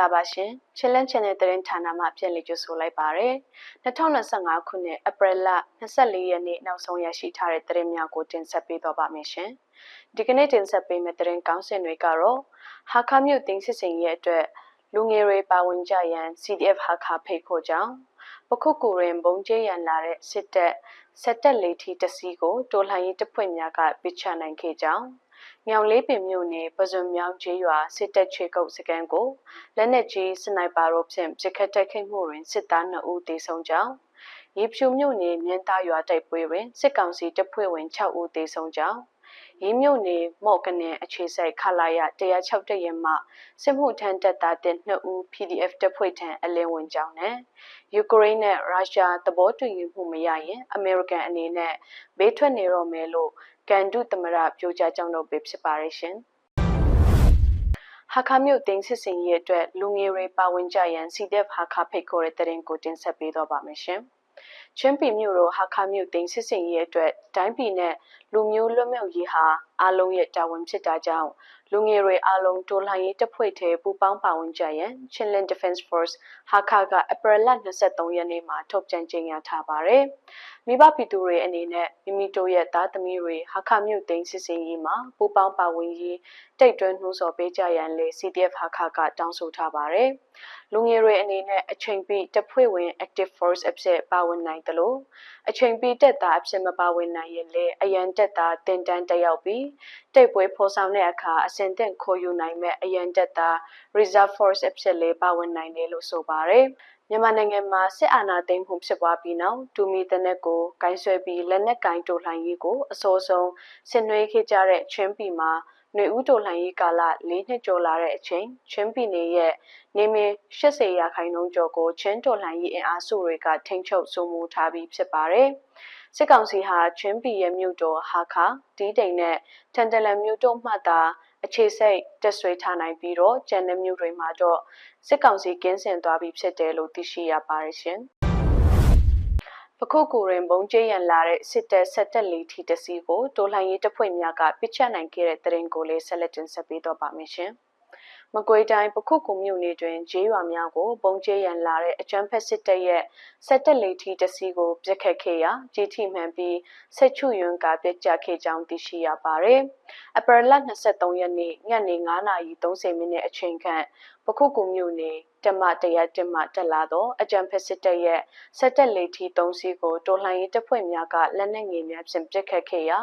္ဂလာပါရှင်။ Challenge Channel သတင်းဌာနမှပြန်လည်ကြိုဆိုလိုက်ပါရစေ။2025ခုနှစ်ဧပြီလ24ရက်နေ့နောက်ဆုံးရရှိထားတဲ့သတင်းများကိုတင်ဆက်ပေးတော့ပါမယ်ရှင်။ဒီကနေ့တင်ဆက်ပေးမယ့်သတင်းကောင်းစင်တွေကတော့ဟာခါမြို့တင်စစ်စင်ရဲ့အတွက်လူငယ်တွေပါဝင်ကြရန် CDF ဟာခါဖိတ်ဖို့ကြောင်းပခုတ်ကူရင်ဘုံကျဲရန်လာတဲ့စစ်တပ်စက်တက်လေးထီတစီကိုတိုလှန်ရေးတပ်ဖွဲ့များကပစ်ချနိုင်ခဲ့ကြောင်း မြောင်လေးပင်မြို့နယ်ပဇွန်မြောင်ကျေးရွာစစ်တပ်ချေကုတ်စကန်ကိုလက်နက်ကြီးစနိုက်ပါတို့ဖြင့်ပစ်ခတ်တိုက်ခိုက်မှုတွင်စစ်သား2ဦးသေဆုံးကြောင်းရေဖြူမြို့နယ်မြင်းသားရွာတိုက်ပွဲတွင်စစ်ကောင်စီတပ်ဖွဲ့ဝင်6ဦးသေဆုံးကြောင်းရေးမြို့နယ်မော့ကနေအခြေစိုက်ခလာရ106တရက်မှစစ်မှုထမ်းတပ်သားတဲ့2ဦး PDF တပ်ဖွဲ့ထံအလင်းဝင်ကြောင်းနဲ့ယူကရိန်းနဲ့ရုရှားသဘောတူညီမှုမရရင်အမေရိကန်အနေနဲ့ဘေးထွက်နေတော့မယ်လို့ ကန်ဒုသမရပြောကြားကြောင်းတို့ပဲဖြစ်ပါရဲ့ရှင်။ဟာခါမြို့တင်းစစ်စင်ရဲ့အတွက်လူငယ်တွေပါဝင်ကြရန် CDF ဟာခါဖိတ်ခေါ်တဲ့တရင်ကိုတင်ဆက်ပေးတော့ပါမယ်ရှင်။ချင်းပြည်မြို့တော်ဟာခါမြို့တင်းစစ်စင်ရဲ့အတွက်တိုင်းပြည်နဲ့လူမျိုးလွတ်မြောက်ရေးဟာအားလုံးရဲ့တာဝန်ဖြစ်တာကြောင့်လူငယ်တွေအားလုံးတိုလှန်ရေးတပ်ဖွဲ့ထဲပူးပေါင်းပါဝင်ကြရန် Chinland Defense Force ဟာခါကအပရလ23ရက်နေ့မှာထုတ်ပြန်ကြေညာထားပါတယ်။ မိဘပြည်သူတွေအနေနဲ့မိမိတို့ရဲ့သားသမီးတွေဟာခါမြို့သိမ်းစစ်စင်ရေးမှာပူးပေါင်းပါဝင်ရေးတိတ်တွင်းနှိုးဆော်ပေးကြရန်လေ CDF ဟာခါကတောင်းဆိုထားပါတယ်။လူငယ်တွေအနေနဲ့အချိန်ပြည့်တပ်ဖွဲ့ဝင် Active Force အဖြစ်ပါဝင်နိုင်တယ်လို့အချိန်ပြည့်တပ်သားအဖြစ်မပါဝင်နိုင်ရင်လည်းအရန်တပ်သားတင်တန်းတက်ရောက်ပြီးတိတ်ပွဲဖော်ဆောင်တဲ့အခါအစဉ်သင့်ခေါ်ယူနိုင်မဲ့အရန်တပ်သား Reserve Force အဖြစ်လည်းပါဝင်နိုင်တယ်လို့ဆိုပါတယ်။ မြန်မာနိုင်ငံမှာစစ်အာဏာသိမ်းမှုဖြစ်ပွားပြီးနောက်တူမီတနက်ကိုဂိုင်းဆွဲပြီးလက်နက်ကင်တိုလှန်ရေးကိုအစိုးဆုံးဆင်နွှဲခဲ့ကြတဲ့ချင်းပြည်မှာຫນွေဦးတော်လှန်ရေးကာလ၄နှစ်ကျော်လာတဲ့အချိန်ချင်းပြည်နယ်ရဲ့နေမင်း80ရာခိုင်နှုန်းကျော်ကိုချင်းတော်လှန်ရေးအင်အားစုတွေကထိန်းချုပ်စိုးမိုးထားပြီးဖြစ်ပါတယ်။စစ်ကောင်စီဟာချင်းပြည်ရဲ့မြို့တော်ဟာခါဒီတိန်နဲ့တန်တလန်မြို့တို့မှသာ အခြေစိတ်တက်ဆွေးထားနိုင်ပြီးတော့ကျန်တဲ့မြို့တွေမှာတော့စစ်ကောင်စီကင်းစင်သွားပြီဖြစ်တယ်လို့သိရှိရပါတယ်ရှင်။ပခုတ်ကူရင်ဘုံကျဲရန်လာတဲ့စစ်တပ်ဆက်တက်လီထီတစီကိုတိုလှန်ရေးတပ်ဖွဲ့များကပစ်ချနိုင်ခဲ့တဲ့တရင်ကိုလေးဆက်လက်တင်ဆက်ပေးတော့ပါမယ်ရှင်။ မကွေးတိုင်းပခုတ်ကူမြို့နယ်တွင်ဂျေးရွာများကိုပုံကျဲရန်လာတဲ့အကြမ်းဖက်စစ်တပ်ရဲ့ဆက်တက်လေထီတစီကိုပြစ်ခတ်ခဲ့ရာကြီးထိမှန်ပြီးဆက်ချွယွန်းကပြစ်ကျခဲ့ကြောင်းသိရှိရပါတယ်။အပရလ23ရက်နေ့ညနေ9:30မိနစ်အချိန်ခန့်ပခုတ်ကူမြို့နယ် တမတရတမတက်လာသောအကြံဖက်စစ်တပ်ရဲ့ဆက်တက်လေထီ၃စီးကိုတော်လှန်ရေးတပ်ဖွဲ့များကလက်နက်ငယ်များဖြင့်ပစ်ခတ်ခဲ့ရာ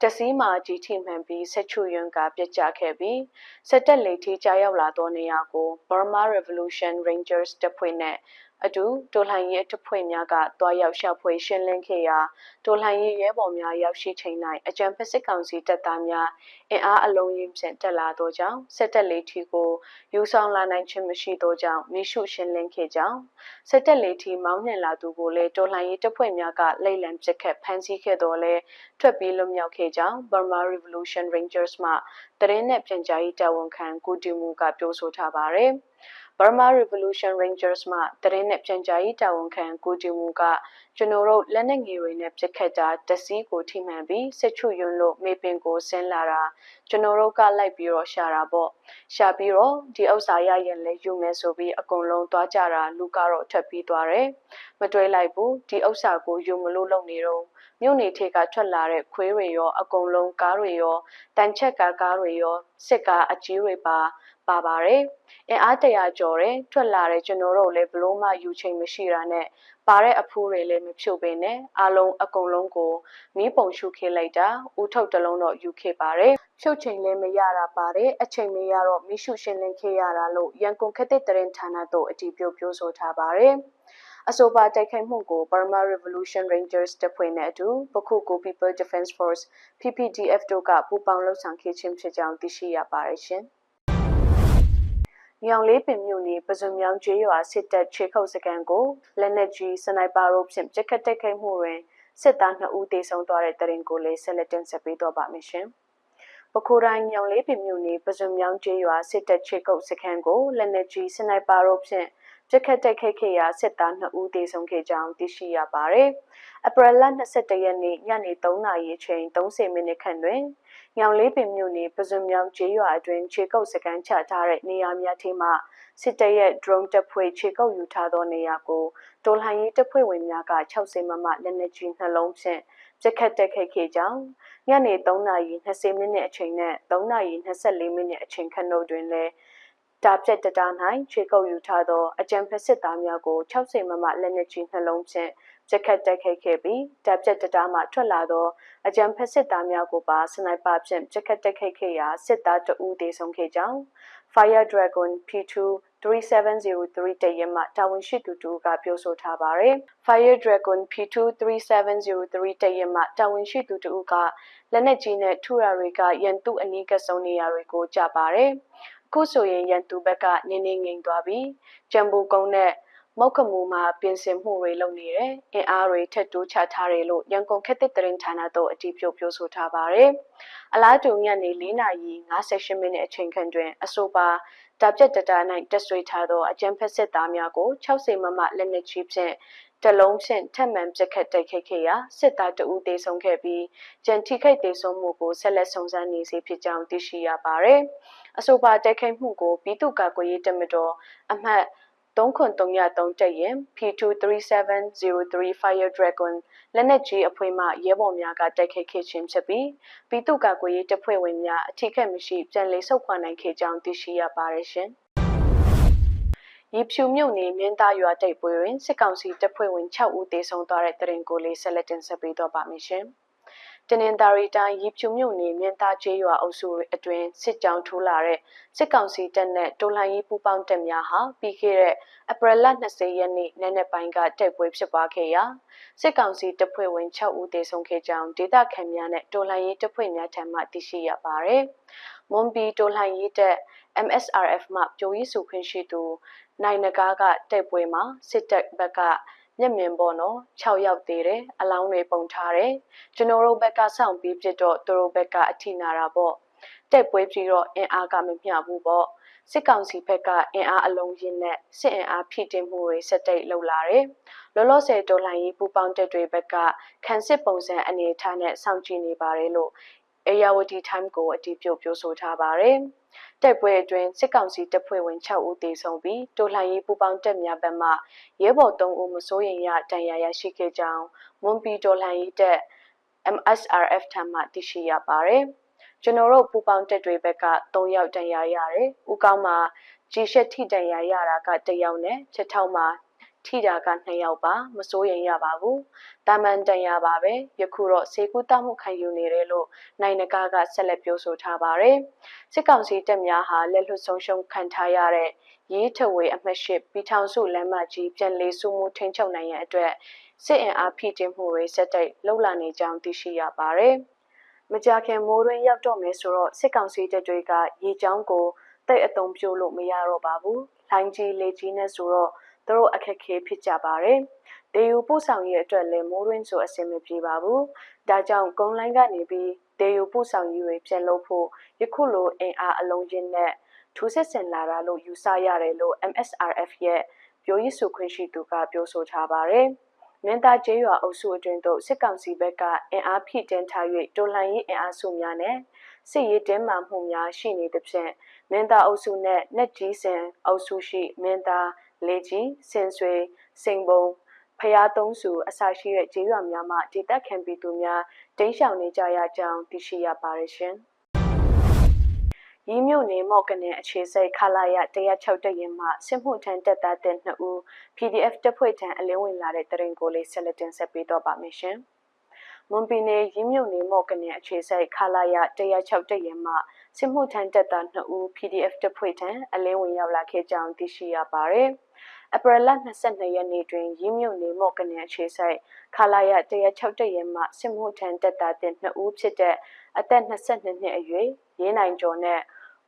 တစီးမှာကြီးထိမှန်ပြီးဆက်ချွယွန်းကပြစ်ကျခဲ့ပြီးဆက်တက်လေထီကြားရောက်လာသောနေရာကို Burma Revolution Rangers တပ်ဖွဲ့နဲ့အတူတော်လှန်ရေးတပ်ဖွဲ့များကတွားရောက်ရှာဖွေရှင်းလင်းခဲ့ရာတော်လှန်ရေးရဲဘော်များရောက်ရှိချိန်၌အကြံဖက်စစ်ကောင်စီတပ်သားများအင်အားအလုံးရင်းဖြင့်တက်လာသောကြောင့်စစ်တပ်လေးထီကိုယူဆောင်လာနိုင်ခြင်းမရှိသောကြောင့်မိရှုရှင်းလင်းခဲ့ကြောင်းစစ်တပ်လေးထီမောင်းနှင်လာသူကိုလည်းတော်လှန်ရေးတပ်ဖွဲ့များကလိတ်လံပစ်ခတ်ဖမ်းဆီးခဲ့တော်လဲထွက်ပြေးလွတ်မြောက်ခဲ့ကြောင်း Burma Revolution Rangers မှတရင်နဲ့ပြန်ကြားရေးတာဝန်ခံကိုတီမူကပြောဆိုထားပါတယ်။ Burma Revolution Rangers မှတရင်နဲ့ပြန်ကြားရေးတာဝန်ခံကိုဂျီမူကကျွန်တော်တို့လက်နက်ငယ်တွေနဲ့ပစ်ခတ်တာတစီးကိုထိမှန်ပြီးစစ်ချွယွန်းလို့မေပင်ကိုဆင်းလာတာကျွန်တော်တို့ကလိုက်ပြီးတော့ရှာတာပေါ့ရှာပြီးတော့ဒီဥစ္စာရရင်လည်းယူမယ်ဆိုပြီးအကုန်လုံးသွားကြတာလူကတော့ထပ်ပြီးသွားတယ်မတွေးလိုက်ဘူးဒီဥစ္စာကိုယူမလို့လုပ်နေတော့မြို့နေထေကထွက်လာတဲ့ခွေးတွေရောအကုန်လုံးကားတွေရောတန်ချက်ကားကားတွေရောစစ်ကားအကြီးတွေပါ ပါပါတယ်။အင်အားတရာကျော်တယ်ထွက်လာတဲ့ကျွန်တော်တို့လည်းဘလို့မှယူချိန်မရှိတာနဲ့ပါတဲ့အဖိုးတွေလည်းမဖြုတ်ပင်နဲ့အားလုံးအကုန်လုံးကိုမီးပုံရှုခေလိုက်တာဥထုတ်တလုံးတော့ယူခဲ့ပါတယ်။ဖြုတ်ချိန်လည်းမရတာပါတယ်အချိန်မရတော့မီးရှုရှင်းလင်းခဲ့ရတာလို့ရန်ကုန်ခက်တဲ့တရင်ဌာနတို့အတည်ပြုပြောဆိုထားပါတယ်။အဆိုပါတိုက်ခိုက်မှုကို Burma Revolution Rangers တပ်ဖွဲ့နဲ့အတူပခုကို People Defense Force PPDF တို့ကပူးပေါင်းလှုပ်ဆောင်ခဲ့ခြင်းဖြစ်ကြောင်းသိရှိရပါတယ်ရှင်။ မြောင်လေးပင်မြို့နယ်ပဇွန်မြောင်ကျွေးရွာစစ်တပ်ခြေခုပ်စကန်ကိုလက်နက်ကြီးစနိုက်ပါတို့ဖြင့်ပစ်ခတ်တိုက်ခိုက်မှုတွင်စစ်သား2ဦးသေဆုံးသွားတဲ့တရင်ကိုလည်းဆက်လက်တင်ဆက်ပေးတော့ပါမယ်ရှင်။ပခိုတိုင်းမြောင်လေးပင်မြို့နယ်ပဇွန်မြောင်ကျွေးရွာစစ်တပ်ခြေခုပ်စကန်ကိုလက်နက်ကြီးစနိုက်ပါတို့ဖြင့်ပြစ်ခတ်တိုက်ခိုက်ခဲ့ရာစစ်သား2ဦးသေဆုံးခဲ့ကြောင်းသိရှိရပါတယ်။အပရလ22ရက်နေ့ညနေ3နာရီအချိန်30မိနစ်ခန့်တွင် ညောင်လေးပင်မြို့နယ်ပဇွန်မြောင်ကျေးရွာအတွင်းခြေကုပ်စကန်ချထားတဲ့နေရာများထိမှစစ်တပ်ရဲ့ drone တပ်ဖွဲ့ခြေကုပ်ယူထားသောနေရာကိုတော်လှန်ရေးတပ်ဖွဲ့ဝင်များက60မမလက်နက်ကြီးနှလုံးဖြင့်ပြစ်ခတ်တိုက်ခိုက်ခဲ့ကြောင်းညနေ3နာရီ20မိနစ်အချိန်နဲ့3နာရီ24မိနစ်အချိန်ခန့်တို့တွင်လည်း တာပြက်တတာ၌ခြေကုပ်ယူထားသောအကြံဖက်စစ်သားများကို60မမလက်နက်ကြီးနှလုံးဖြင့်ပြက်ခတ်တိုက်ခိုက်ခဲ့ပြီးတာပြက်တတာမှထွက်လာသောအကြံဖက်စစ်သားများကိုပါစနိုက်ပါဖြင့်ပြက်ခတ်တိုက်ခိုက်ခဲ့ရာစစ်သားတဦးသေဆုံးခဲ့ကြောင်း Fire Dragon P2 3703တရက်မှတာဝန်ရှိသူတူကပြောဆိုထားပါတယ်။ Fire Dragon P2 3703တရက်မှတာဝန်ရှိသူတူကလက်နက်ကြီးနဲ့ထူရာတွေကရန်သူအနီးကဆုံးနေရာတွေကိုကြပါတယ်။ အခုဆိုရင်ရန်သူဘက်ကနင်းနေငိမ်သွားပြီ။ကြံဘူကုန်းနဲ့မောက်ကမူမှာပြင်ဆင်မှုတွေလုပ်နေတယ်။အင်အားတွေထက်တိုးချထားတယ်လို့ရန်ကုန်ခက်တဲ့တရင်ဌာနတို့အတည်ပြုပြောဆိုထားပါတယ်။အလားတူညနေ၄နာရီ58မိနစ်အချိန်ခန့်တွင်အဆိုပါတာပြက်တတာ၌တက်ဆွေးထားသောအကြံဖက်စစ်သားများကို60မမလက်နက်ကြီးဖြင့်တလုံးဖြင့်ထပ်မံပြက်ခတ်တိုက်ခိုက်ခဲ့ရာစစ်သားတဦးသေဆုံးခဲ့ပြီးကြံထိခိုက်သေဆုံးမှုကိုဆက်လက်စုံစမ်းနေစေဖြစ်ကြောင်းသိရှိရပါသည်။ အဆိုပါတိုက်ခိုက်မှုကိုပြည်သူ့ကာကွယ်ရေးတပ်မတော်အမှတ်3303တက်ရင် P23703 Fire Dragon လက်နက်ကြီးအဖွဲ့မှရဲဘော်များကတိုက်ခိုက်ခဲ့ခြင်းဖြစ်ပြီးပြည်သူ့ကာကွယ်ရေးတပ်ဖွဲ့ဝင်များအထိခိုက်မရှိပြန်လည်ဆုတ်ခွာနိုင်ခဲ့ကြောင်းသိရှိရပါတယ်ရှင်။ရေဖြူမြို့နယ်မင်းသားရွာတိုက်ပွဲတွင်စစ်ကောင်စီတပ်ဖွဲ့ဝင်6ဦးသေဆုံးသွားတဲ့တရင်ကိုလေးဆက်လက်တင်ဆက်ပေးတော့ပါမယ်ရှင်။ တနင်္သာရီတိုင်းရီဖြူမြို့နယ်မြင်းသားကျေးရွာအုပ်စုအတွင်းစစ်ကြောင်းထိုးလာတဲ့စစ်ကောင်စီတပ်နဲ့တော်လှန်ရေးပူးပေါင်းတပ်များဟာပြီးခဲ့တဲ့အပရလ20ရက်နေ့နေ့နေ့ပိုင်းကတိုက်ပွဲဖြစ်ပွားခဲ့ရာစစ်ကောင်စီတပ်ဖွဲ့ဝင်6ဦးသေဆုံးခဲ့ကြောင်းဒေသခံများနဲ့တော်လှန်ရေးတပ်ဖွဲ့များထံမှသိရှိရပါတယ်။မွန်ဘီတော်လှန်ရေးတပ် MSRF မှပြိုရေးစုခွင့်ရှိသူနိုင်နဂါကတိုက်ပွဲမှာစစ်တပ်ဘက်က မျက်မြင်ပေါ့နော်6ယောက်သေးတယ်အလောင်းတွေပုံထားတယ်ကျွန်တော်တို့ဘက်ကစောင့်ပြီးပြတော့သူတို့ဘက်ကအထိနာတာပေါ့တက်ပွဲပြီးတော့အင်အားကမမျှဘူးပေါ့စစ်ကောင်စီဘက်ကအင်အားအလုံးရင်းနဲ့စစ်အင်အားဖြည့်တင်မှုတွေဆက်တိုက်လှုပ်လာတယ်လောလောဆယ်တော်လှန်ရေးပူပေါင်းတပ်တွေဘက်ကခံစစ်ပုံစံအနေအထားနဲ့စောင့်ကြည့်နေပါတယ်လို့အေယာဝတီ time ကိုအတည်ပြုပြောဆိုထားပါတယ်။ တိုက်ပွဲအတွင်းစစ်ကောင်စီတပ်ဖွဲ့ဝင်6ဦးသေဆုံးပြီးတိုလှန်ရေးပူးပေါင်းတပ်များဘက်မှရဲဘော်3ဦးမစိုးရင်ရတန်ရာရရှိခဲ့ကြောင်းမွန်ပီတိုလှန်ရေးတပ် MSRF ထံမှသိရှိရပါတယ်။ကျွန်တော်တို့ပူပေါင်းတပ်တွေဘက်က3ယောက်တန်ရာရတယ်။ဦးကောင်းမှာကြီးရှက်ထိတန်ရာရတာက1ယောက်နဲ့ချက်ထောက်မှာ ထိတာက2ယောက်ပါမစိုးရင်ရပါဘူးတာမန်တန်ရပါပဲယခုတော့စေကူတောက်မှုခံယူနေတယ်လို့နိုင်နဂါကဆက်လက်ပြောဆိုထားပါတယ်စစ်ကောင်စီတပ်များဟာလက်လွတ်ဆုံးရှုံးခံထားရတဲ့ရေးထဝေအမှတ်ရှိပြည်ထောင်စုလမ်းမကြီးပြန်လည်စုမှုထိန်းချုပ်နိုင်ရန်အတွက်စစ်အင်အားဖိတင်မှုတွေဆက်တိုက်လှုပ်လာနေကြောင်းသိရှိရပါတယ်မကြာခင်မိုးတွင်ရောက်တော့မယ်ဆိုတော့စစ်ကောင်စီတပ်တွေကရေချောင်းကိုတိတ်အုံပြိုးလို့မရတော့ပါဘူး။လိုင်းကြီးလေကြီးနဲ့ဆိုတော့ သူတို့အခက်ခဲဖြစ်ကြပါတယ်။ဒေယူပို့ဆောင်ရေးအတွက်လည်းမိုးရင်းဆိုအဆင်မပြေပါဘူး။ဒါကြောင့်ကုန်းလိုင်းကနေပြီးဒေယူပို့ဆောင်ရေးတွေပြန်လုပ်ဖို့ယခုလိုအင်အားအလုံးချင်းနဲ့ထူးဆက်ဆင်လာတာလို့ယူဆရတယ်လို့ MSRF ရဲ့ပြောရေးဆိုခွင့်ရှိသူကပြောဆိုထားပါတယ်။မင်းသားကျေးရွာအုပ်စုအတွင်းသို့စစ်ကောင်စီဘက်ကအင်အားဖြည့်တင်ထား၍တော်လှန်ရေးအင်အားစုများနဲ့စစ်ရေးတင်းမာမှုများရှိနေသဖြင့်မင်းသားအုပ်စုနဲ့နက်ကြီးစင်အုပ်စုရှိမင်းသား လေကြီးစင်ဆွေစိန်ပုံဖျားသုံးစုအစရှိတဲ့ကျေးရွာများမှဒေသခံပြည်သူများတိမ်းရှောင်နေကြရကြောင်းသိရှိရပါတယ်ရှင်။ရီမြို့နယ်မော့ကနေအခြေစိတ်ခလာရ106တရင်မှစစ်မှုထမ်းတပ်သားတဲ့2ဦး PDF တပ်ဖွဲ့ထံအလင်းဝင်လာတဲ့တရင်ကိုလေးဆက်လက်တင်ဆက်ပေးတော့ပါမယ်ရှင်။မွန်ပြည်နယ်ရင်းမြုပ်နေမော့ကနေအခြေစိုက်ခလာရ106တရင်မှစစ်မှုထမ်းတပ်သား2ဦး PDF တပ်ဖွဲ့ထံအလင်းဝင်ရောက်လာခဲ့ကြောင်းသိရှိရပါတယ်။ အပရလ22ရက်နေ့တွင်ရင်းမြုပ်နေမော့ကနေအခြေစိုက်ခလာရ106တရင်မှစစ်မှုထမ်းတပ်သားတဲ့2ဦးဖြစ်တဲ့အသက်22နှစ်အရွယ်ရင်းနိုင်ကျော်နဲ့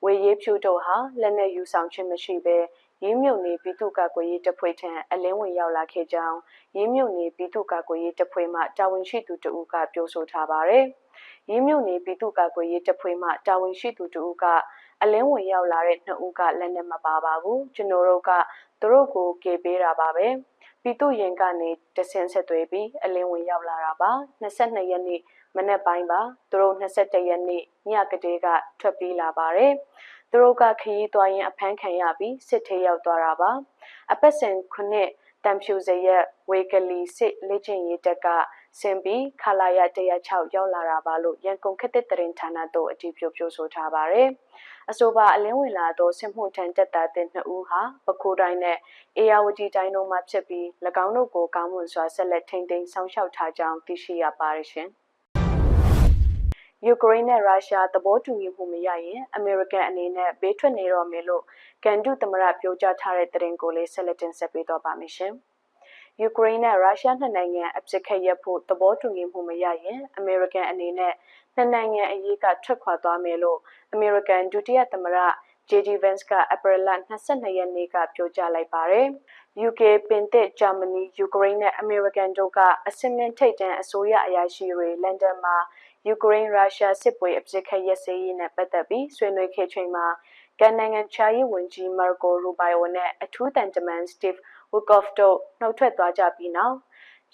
ဝေရေးဖြူတို့ဟာလက်နက်ယူဆောင်ခြင်းမရှိဘဲရင်းမြုပ်နေပြည်သူ့ကာကွယ်ရေးတပ်ဖွဲ့ထံအလင်းဝင်ရောက်လာခဲ့ကြောင်းရင်းမြုပ်နေပြည်သူ့ကာကွယ်ရေးတပ်ဖွဲ့မှတာဝန်ရှိသူတဦးကပြောဆိုထားပါတယ်။ရင်းမြုပ်နေပြည်သူ့ကာကွယ်ရေးတပ်ဖွဲ့မှတာဝန်ရှိသူတဦးက အလင်းဝင်ရောက်လာတဲ့နှစ်ဦးကလက်နဲ့မပါပါဘူးကျွန်တော်တို့ကသူတို့ကိုကေပေးတာပါပဲပြည်သူရင်ကနေတဆင်းဆက်သွေးပြီးအလင်းဝင်ရောက်လာတာပါ22ရက်နေ့မနေ့ပိုင်းပါသူတို့21ရက်နေ့ညကတည်းကထွက်ပြေးလာပါတယ်သူတို့ကခရီးသွားရင်အဖမ်းခံရပြီးစစ်ထေးရောက်သွားတာပါအပတ်စဉ်ခုနှစ်တံဖြူစရက်ဝေကလီစစ်လေ့ကျင့်ရေးတပ်ကဆင်ပြီးခလာရ106ရောက်လာတာပါလို့ရန်ကုန်ခေတ်သစ်သတင်းဌာနတို့အကြည့်ပြုပြောဆိုထားပါတယ်။ အဆိုပါအလင်းဝင်လာသောစစ်မှုထမ်းတပ်သားတဲ့နှစ်ဦးဟာပခိုးတိုင်းနဲ့အေယာဝတီတိုင်းတို့မှဖြစ်ပြီး၎င်းတို့ကိုကောင်းမွန်စွာဆက်လက်ထိန်းသိမ်းဆောင်ရှောက်ထားကြောင်းသိရှိရပါတယ်ရှင်။ယူကရိန်းနဲ့ရုရှားသဘောတူညီမှုမရရင်အမေရိကန်အနေနဲ့ဘေးထွက်နေတော့မယ်လို့ကန်ဒုသမရပြောကြားထားတဲ့သတင်းကိုလေးဆက်လက်တင်ဆက်ပေးတော့ပါမယ်ရှင်။ယူကရိန်းနဲ့ရုရှားနှစ်နိုင်ငံအပြစ်ခတ်ရပ်ဖို့သဘောတူညီမှုမရရင်အမေရိကန်အနေနဲ့ နှစ်နိုင်ငံအရေးကထွက်ခွာသွားမယ်လို့ အမေရိကန်ဒုတိယသမ္မတ JD Vance က April 22ရက်နေ့ကပြောကြားလိုက်ပါတယ်။ UK ပင်သစ်ဂျာမနီယူကရိန်းနဲ့အမေရိကန်တို့ကအစင်မြင့်ထိပ်တန်းအစိုးရအရာရှိတွေလန်ဒန်မှာယူကရိန်းရုရှားစစ်ပွဲအပြစ်ခတ်ရပ်စဲရေးနဲ့ပတ်သက်ပြီးဆွေးနွေးခဲ့ချိန်မှာကန်နိုင်ငံချာရေးဝန်ကြီးမာကိုရူဘိုင်ယိုနဲ့အထူးတန်တမန် Steve Witkoff တို့နှုတ်ထွက်သွားကြပြီးနောက်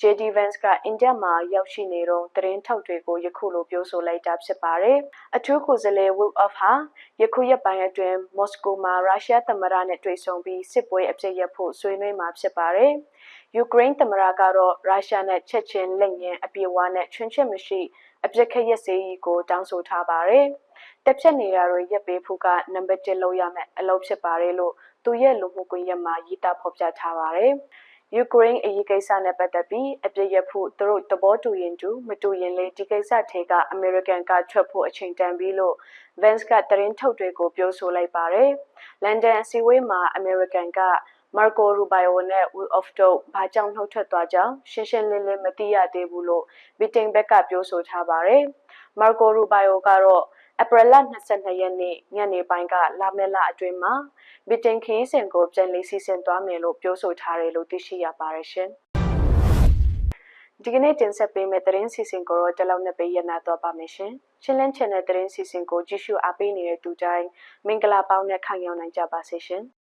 JD Vance ကအိန္ဒိယမှာရောက်ရှိနေတော့သတင်းထောက်တွေကိုယခုလိုပြောဆိုလိုက်တာဖြစ်ပါတယ်။အထူးကိုယ်စားလှယ် Witkoff ဟာယခုရက်ပိုင်းအတွင်းမော်စကိုမှာရုရှားသမ္မတနဲ့တွေ့ဆုံပြီးစစ်ပွဲအပြစ်ရပ်ဖို့ဆွေးနွေးမှာဖြစ်ပါတယ်။ယူကရိန်းသမ္မတကတော့ရုရှားနဲ့ချက်ချင်းလက်ညှင်အပြေအဝနဲ့ချွင်းချက်မရှိအပြစ်ခတ်ရက်စေးကိုတောင်းဆိုထားပါတယ်။တက်ဖြတ်နေတာတွေရပ်ပေးဖို့ကနံပါတ်1လောက်ရမယ်အလုပ်ဖြစ်ပါတယ်လို့သူရဲ့လူမှုကွန်ရက်မှာရေးသားဖော်ပြထားပါတယ်။ ယူကရိန်းအရေးကိစ္စနဲ့ပတ်သက်ပြီးအပြစ်ရဖို့သူတို့သဘောတူရင်တူမတူရင်လေဒီကိစ္စထဲကအမေရိကန်ကထွက်ဖို့အချိန်တန်ပြီးလို့ Vance ကတရင်ထုတ်တွေကိုပြောဆိုလိုက်ပါတယ်။လန်ဒန်အစည်းအဝေးမှာအမေရိကန်ကမာကိုရူဘိုင်ယိုနဲ့ Will of Dope ဘာကြောင့်နှုတ်ထွက်သွားကြောင်းရှင်းရှင်းလင်းလင်းမသိရသေးဘူးလို့ဗီတင်ဘက်ကပြောဆိုထားပါတယ်။မာကိုရူဘိုင်ယိုကတော့ ဧပြီလ22ရက်နေ့ညနေပိုင်းကလာမဲလာအတွင်းမှာဗီတင်ခီးစင်ကိုပြန်လည်စီစဉ်သွားမယ်လို့ပြောဆိုထားတယ်လို့သိရှိရပါတယ်ရှင်။ဒီကနေ့တင်ဆက်ပေးမယ့်သတင်းစီစဉ်ကိုတော့တလောက်နဲ့ပေးရနာတော့ပါမယ်ရှင်။ချင်းလန်း channel သတင်းစီစဉ်ကိုကြည့်ရှုအားပေးနေတဲ့သူတိုင်းမင်္ဂလာပေါင်းနဲ့ခံရောက်နိုင်ကြပါစေရှင်။